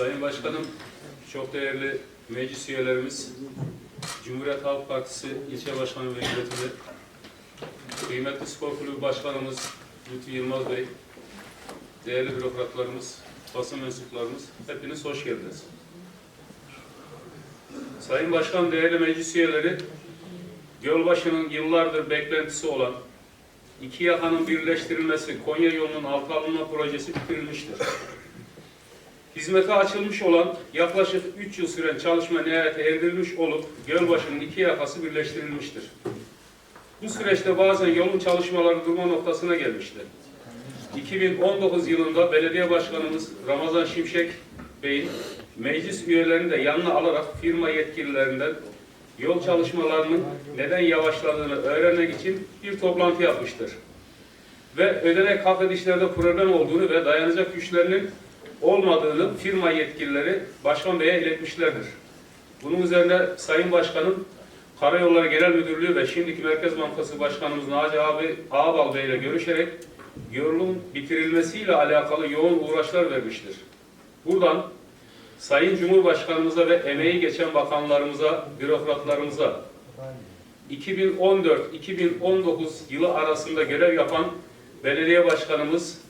Sayın Başkanım, çok değerli meclis üyelerimiz, Cumhuriyet Halk Partisi ilçe başkanı ve yönetimi, kıymetli spor kulübü başkanımız Lütfü Yılmaz Bey, değerli bürokratlarımız, basın mensuplarımız, hepiniz hoş geldiniz. Sayın Başkan, değerli meclis üyeleri, Gölbaşı'nın yıllardır beklentisi olan iki yakanın birleştirilmesi Konya yolunun alta alınma projesi bitirilmiştir. Hizmete açılmış olan yaklaşık 3 yıl süren çalışma nihayete erdirilmiş olup Gölbaşı'nın iki yakası birleştirilmiştir. Bu süreçte bazen yolun çalışmaları durma noktasına gelmişti. 2019 yılında belediye başkanımız Ramazan Şimşek Bey'in meclis üyelerini de yanına alarak firma yetkililerinden yol çalışmalarının neden yavaşladığını öğrenmek için bir toplantı yapmıştır. Ve ödenek hak edişlerde problem olduğunu ve dayanacak güçlerinin olmadığını firma yetkilileri Başkan Bey'e iletmişlerdir. Bunun üzerine Sayın Başkanım Karayolları Genel Müdürlüğü ve şimdiki Merkez Bankası Başkanımız Naci abi Ağbal Bey ile görüşerek yolun bitirilmesiyle alakalı yoğun uğraşlar vermiştir. Buradan Sayın Cumhurbaşkanımıza ve emeği geçen bakanlarımıza, bürokratlarımıza 2014-2019 yılı arasında görev yapan belediye başkanımız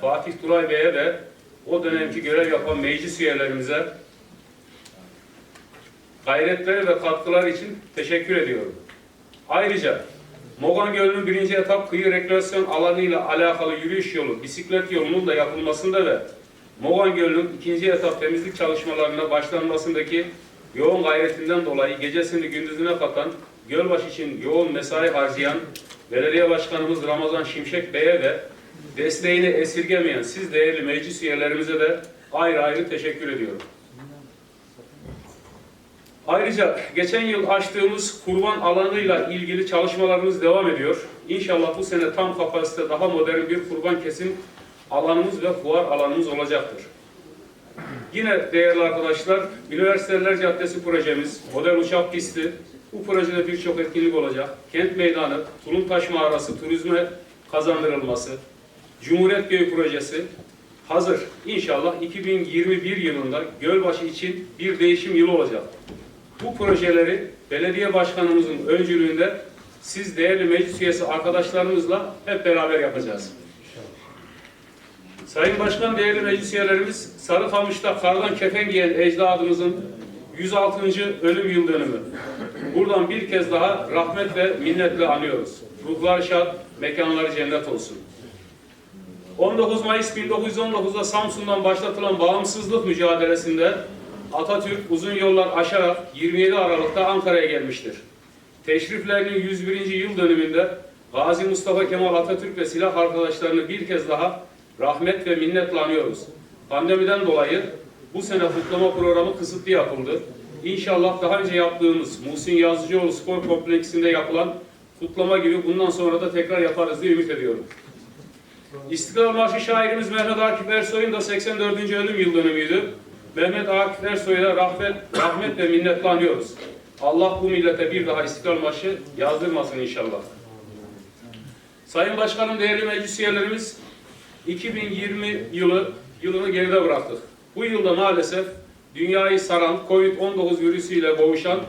Fatih Turay Bey'e ve o dönemki görev yapan meclis üyelerimize gayretleri ve katkılar için teşekkür ediyorum. Ayrıca Mogan Gölü'nün birinci etap kıyı rekreasyon alanı ile alakalı yürüyüş yolu, bisiklet yolunun da yapılmasında ve Mogan Gölü'nün ikinci etap temizlik çalışmalarına başlanmasındaki yoğun gayretinden dolayı gecesini gündüzüne katan, Gölbaş için yoğun mesai harcayan Belediye Başkanımız Ramazan Şimşek Bey'e ve desteğini esirgemeyen siz değerli meclis üyelerimize de ayrı ayrı teşekkür ediyorum. Ayrıca geçen yıl açtığımız kurban alanıyla ilgili çalışmalarımız devam ediyor. İnşallah bu sene tam kapasite daha modern bir kurban kesim alanımız ve fuar alanımız olacaktır. Yine değerli arkadaşlar, Üniversiteler Caddesi projemiz, model uçak pisti, bu projede birçok etkinlik olacak. Kent meydanı, Tulumtaş Mağarası, turizme kazandırılması, Cumhuriyet Köyü projesi hazır. İnşallah 2021 yılında Gölbaşı için bir değişim yılı olacak. Bu projeleri belediye başkanımızın öncülüğünde siz değerli meclis üyesi arkadaşlarımızla hep beraber yapacağız. Sayın Başkan, değerli meclis üyelerimiz, Sarıkamış'ta kardan kefen giyen ecdadımızın 106. ölüm yıl dönümü. Buradan bir kez daha rahmet ve minnetle anıyoruz. Ruhlar şad, mekanları cennet olsun. 19 Mayıs 1919'da Samsun'dan başlatılan bağımsızlık mücadelesinde Atatürk uzun yollar aşarak 27 Aralık'ta Ankara'ya gelmiştir. Teşriflerinin 101. yıl dönümünde Gazi Mustafa Kemal Atatürk ve silah arkadaşlarını bir kez daha rahmet ve minnetle anıyoruz. Pandemiden dolayı bu sene kutlama programı kısıtlı yapıldı. İnşallah daha önce yaptığımız Muhsin Yazıcıoğlu Spor Kompleksinde yapılan kutlama gibi bundan sonra da tekrar yaparız diye ümit ediyorum. İstiklal Marşı şairimiz Mehmet Akif Ersoy'un da 84. ölüm yıl dönümüydü. Mehmet Akif Ersoy'a rahmet, rahmet ve minnetle anıyoruz. Allah bu millete bir daha İstiklal Marşı yazdırmasın inşallah. Sayın Başkanım, değerli meclis üyelerimiz, 2020 yılı yılını geride bıraktık. Bu yılda maalesef dünyayı saran Covid-19 virüsüyle boğuşan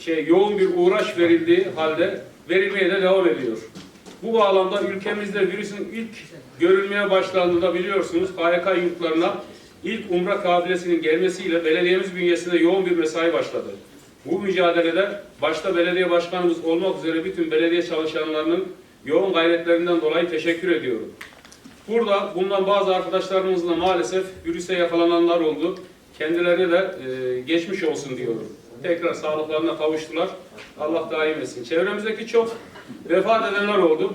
şey yoğun bir uğraş verildiği halde verilmeye de devam ediyor. Bu bağlamda ülkemizde virüsün ilk görülmeye başlandığında biliyorsunuz KYK yurtlarına ilk umre kabilesinin gelmesiyle belediyemiz bünyesinde yoğun bir mesai başladı. Bu mücadelede başta belediye başkanımız olmak üzere bütün belediye çalışanlarının yoğun gayretlerinden dolayı teşekkür ediyorum. Burada bulunan bazı arkadaşlarımızla maalesef virüse yakalananlar oldu. Kendilerine de e, geçmiş olsun diyorum. Tekrar sağlıklarına kavuştular. Allah daim etsin. Çevremizdeki çok vefat edenler oldu.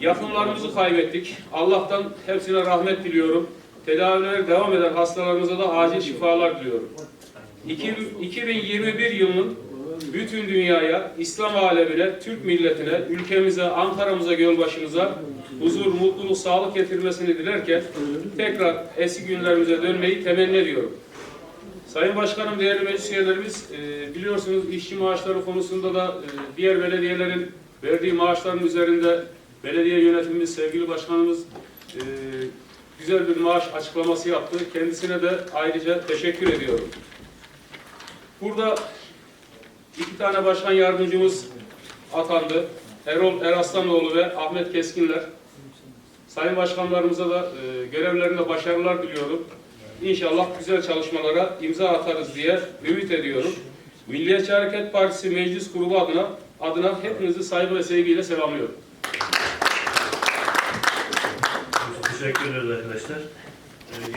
Yakınlarımızı kaybettik. Allah'tan hepsine rahmet diliyorum. Tedavileri devam eden hastalarımıza da acil şifalar diliyorum. İki- 2021 yılının bütün dünyaya, İslam alemine, Türk milletine, ülkemize, Ankara'mıza, Gölbaşı'mıza huzur, mutluluk, sağlık getirmesini dilerken tekrar eski günlerimize dönmeyi temenni ediyorum. Sayın Başkanım, değerli meclis üyelerimiz, e, biliyorsunuz işçi maaşları konusunda da e, diğer belediyelerin verdiği maaşların üzerinde belediye yönetimimiz, sevgili başkanımız e, güzel bir maaş açıklaması yaptı. Kendisine de ayrıca teşekkür ediyorum. Burada iki tane başkan yardımcımız atandı. Erol Eraslanoğlu ve Ahmet Keskinler. Sayın başkanlarımıza da görevlerinde başarılar diliyorum. İnşallah güzel çalışmalara imza atarız diye ümit ediyorum. Milliyetçi Hareket Partisi Meclis Grubu adına adına hepinizi saygı ve sevgiyle selamlıyorum. Teşekkür ederiz arkadaşlar. Ee,